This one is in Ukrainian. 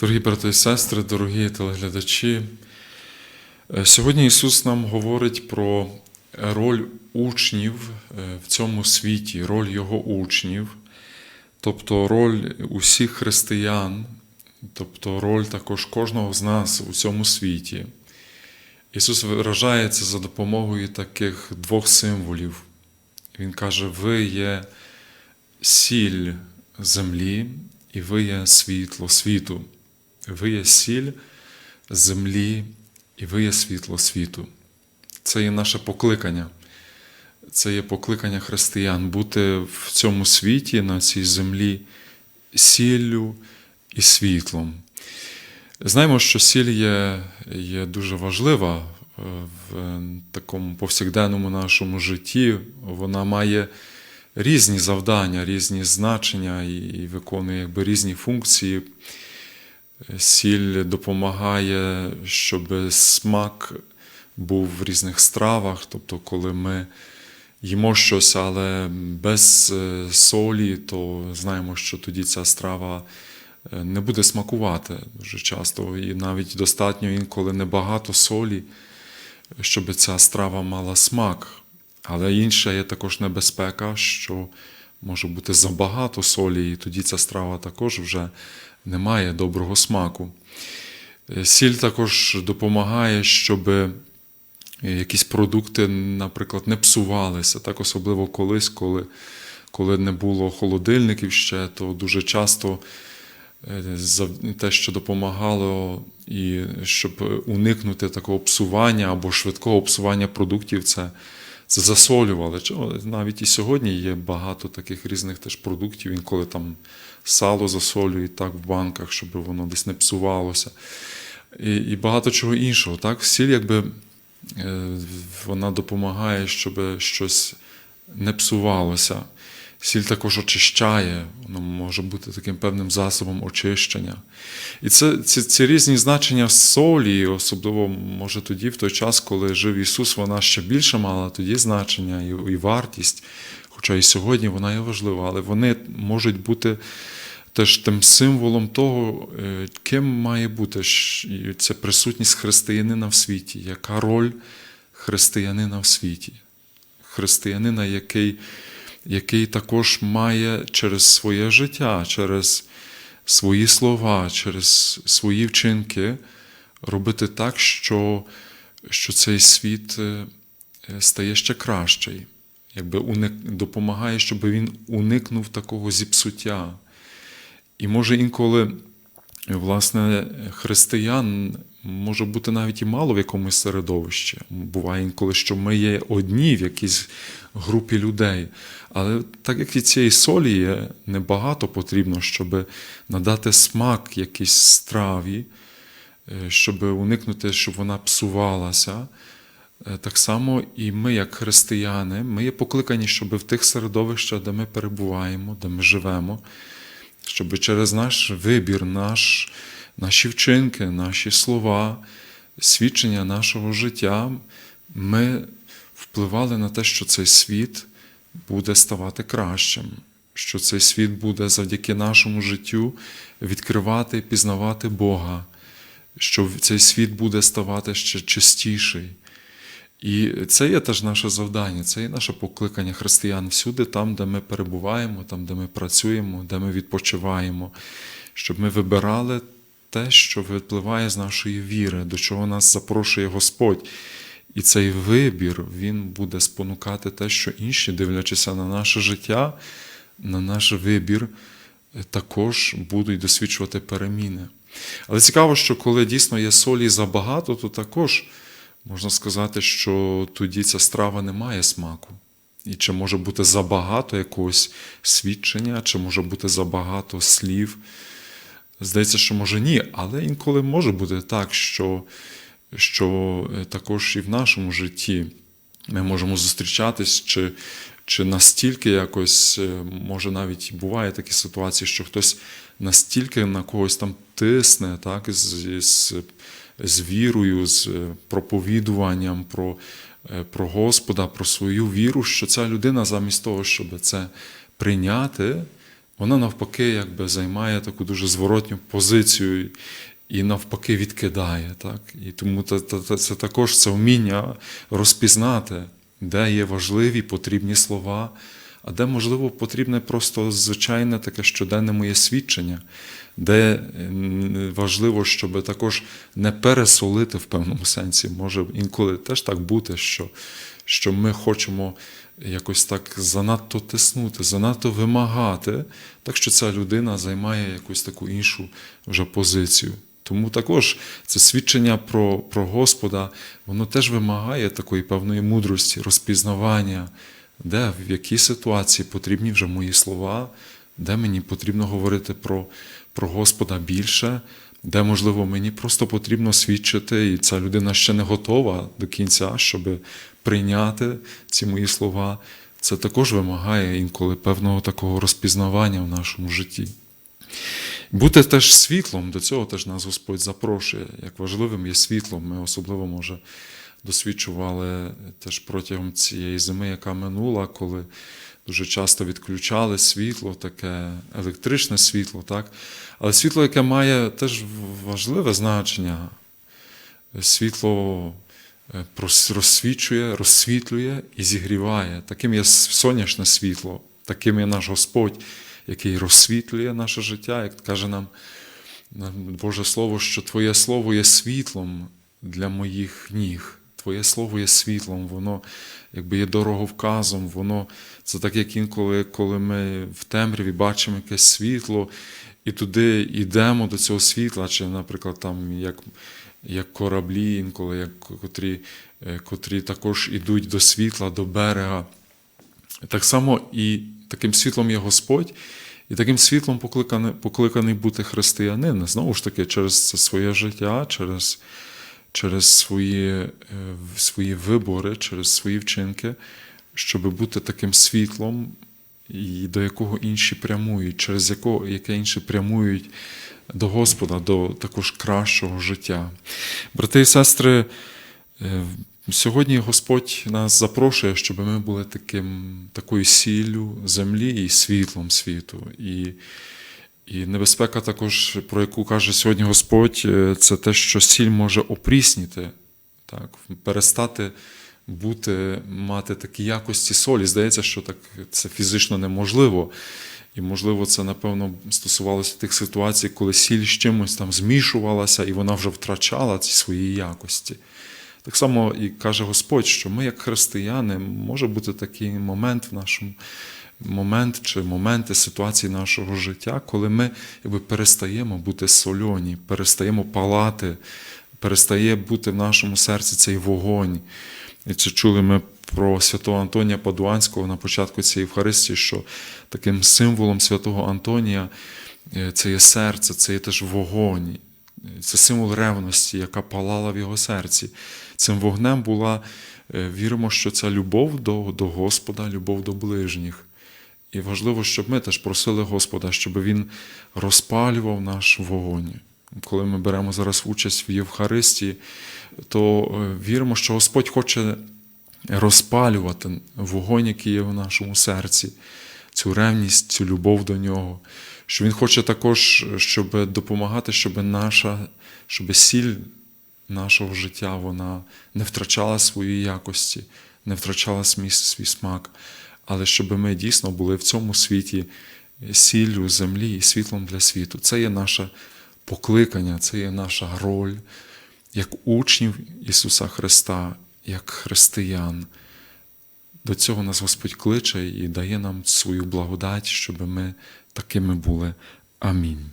Дорогі брати і сестри, дорогі телеглядачі, е, сьогодні Ісус нам говорить про роль учнів е, в цьому світі, роль Його учнів, тобто роль усіх християн, тобто роль також кожного з нас у цьому світі. Ісус виражається за допомогою таких двох символів. Він каже: ви є сіль землі, і ви є світло світу. Ви є сіль землі, і ви є світло світу. Це є наше покликання. Це є покликання християн бути в цьому світі, на цій землі, сіллю і світлом. Знаємо, що сіль є, є дуже важлива е, в такому повсякденному нашому житті. Вона має різні завдання, різні значення і, виконує якби, різні функції. Сіль допомагає, щоб смак був в різних стравах, тобто, коли ми їмо щось, але без е, солі, то знаємо, що тоді ця страва е, не буде смакувати дуже часто. І навіть достатньо інколи небагато солі, щоб ця страва мала смак. Але інша є також небезпека, що може бути забагато солі, і тоді ця страва також вже не має доброго смаку. Е, Сіль також допомагає, щоб якісь продукти, наприклад, не псувалися, так особливо колись, коли, коли не було холодильників ще, то дуже часто е, те, що допомагало, і щоб уникнути такого псування або швидкого псування продуктів, це, це засолювали. Навіть і сьогодні є багато таких різних теж продуктів, інколи там сало засолюють так в банках, щоб воно десь не псувалося. І, і багато чого іншого. Так? Сіль, якби е, вона допомагає, щоб щось не псувалося. Сіль також очищає, воно може бути таким певним засобом очищення. І це, ці, ці різні значення солі, особливо може тоді, в той час, коли жив Ісус, вона ще більше мала тоді значення і, і вартість. Хоча і сьогодні вона є важлива, але вони можуть бути теж тим символом того, е, ким має бути ця присутність християнина в світі, яка роль християнина в світі. Християнина, який, який також має через своє життя, через свої слова, через свої вчинки робити так, що, що цей світ е, стає ще кращий, якби уник, допомагає, щоб він уникнув такого зіпсуття. І може інколи, власне, християн може бути навіть і мало в якомусь середовищі. Буває інколи, що ми є одні в якійсь групі людей. Але так як і цієї солі є небагато потрібно, щоб надати смак якійсь страві, е, щоб уникнути, щоб вона псувалася. Е, Так само і ми, як християни, ми є покликані, щоб в тих середовищах, де ми перебуваємо, де ми живемо, щоб через наш вибір, наш, наші вчинки, наші слова, свідчення нашого життя, ми впливали на те, що цей світ буде ставати кращим, що цей світ буде завдяки нашому життю відкривати і пізнавати Бога, що цей світ буде ставати ще чистіший. І це є теж наше завдання, це є наше покликання християн всюди, там, де ми перебуваємо, там, де ми працюємо, де ми відпочиваємо, щоб ми вибирали те, що випливає з нашої віри, до чого нас запрошує Господь. І цей вибір він буде спонукати те, що інші, дивлячися на наше життя, на наш вибір, е, також будуть досвідчувати переміни. Але цікаво, що коли дійсно є солі забагато, то також можна сказати, що тоді ця страва не має смаку. І чи може бути забагато якогось свідчення, чи може бути забагато слів. Здається, що може ні, але інколи може бути так, що, що е, також і в нашому житті ми можемо зустрічатись, чи, чи настільки якось, е, може навіть буває такі ситуації, що хтось настільки на когось там тисне, так, з, з, з вірою, з е, проповідуванням про, про Господа, про свою віру, що ця людина замість того, щоб це прийняти, вона навпаки якби займає таку дуже зворотню позицію і навпаки відкидає. Так? І тому це також це вміння розпізнати, де є важливі потрібні слова, а де, можливо, потрібне просто звичайне таке щоденне моє свідчення, де важливо, щоб також не пересолити в певному сенсі. Може інколи теж так бути, що, що ми хочемо якось так занадто тиснути, занадто вимагати, так що ця людина займає якусь таку іншу вже позицію. Тому також це свідчення про, про Господа, воно теж вимагає такої певної мудрості, розпізнавання, де, в якій ситуації потрібні вже мої слова, де мені потрібно говорити про, про Господа більше, де, можливо, мені просто потрібно свідчити, і ця людина ще не готова до кінця, щоб прийняти ці мої слова. Це також вимагає інколи певного такого розпізнавання в нашому житті. Бути теж світлом, до цього теж нас Господь запрошує. Як важливим є світлом. Ми особливо, може, досвідчували теж протягом цієї зими, яка минула, коли дуже часто відключали світло, таке електричне світло, так? Але світло, яке має теж важливе значення. Світло е, розсвічує, розсвітлює і зігріває. Таким є сонячне світло, таким є наш Господь, який розсвітлює наше життя, як каже нам нам Боже Слово, що Твоє Слово є світлом для моїх ніг. Твоє Слово є світлом, воно якби є дороговказом, воно це так, як інколи, коли ми в темряві бачимо якесь світло, і туди йдемо до цього світла, чи, наприклад, там як, як кораблі, інколи, як котрі, е, котрі також ідуть до світла, до берега. Так само і таким світлом є Господь, і таким світлом покликаний, покликаний бути християнин, знову ж таки, через це своє життя, через, через свої, е, свої вибори, через свої вчинки, щоб бути таким світлом, і до якого інші прямують, через якого, яке інші прямують до Господа, до також кращого життя. Брати і сестри, е, Сьогодні Господь нас запрошує, щоб ми були таким, такою сіллю землі і світлом світу. І, і небезпека також, про яку каже сьогодні Господь, е, це те, що сіль може опрісніти, так, перестати бути, мати такі якості солі. Здається, що так це фізично неможливо. І, можливо, це, напевно, стосувалося тих ситуацій, коли сіль з чимось там змішувалася, і вона вже втрачала ці свої якості. Так само і каже Господь, що ми, як християни, може бути такий момент в нашому момент чи моменти ситуації нашого життя, коли ми якби, перестаємо бути сольоні, перестаємо палати, перестає бути в нашому серці цей вогонь. І це чули ми про святого Антонія Падуанського на початку цієї Євхаристії, що таким символом святого Антонія е, це є серце, це є теж вогонь. Це символ ревності, яка палала в його серці. Цим вогнем була, е, віримо, що це любов до, до Господа, любов до ближніх. І важливо, щоб ми теж просили Господа, щоб Він розпалював наш вогонь. Коли ми беремо зараз участь в Євхаристії, то е, віримо, що Господь хоче розпалювати вогонь, який є в нашому серці, цю ревність, цю любов до нього. Що Він хоче також, щоб допомагати, щоб наша, щоб сіль нашого життя вона не втрачала свої якості, не втрачала свій, свій смак, але щоб ми дійсно були в цьому світі сіллю землі і світлом для світу. Це є наше покликання, це є наша роль як учнів Ісуса Христа, як християн. До цього нас Господь кличе і дає нам свою благодать, щоб ми такими були. Амінь.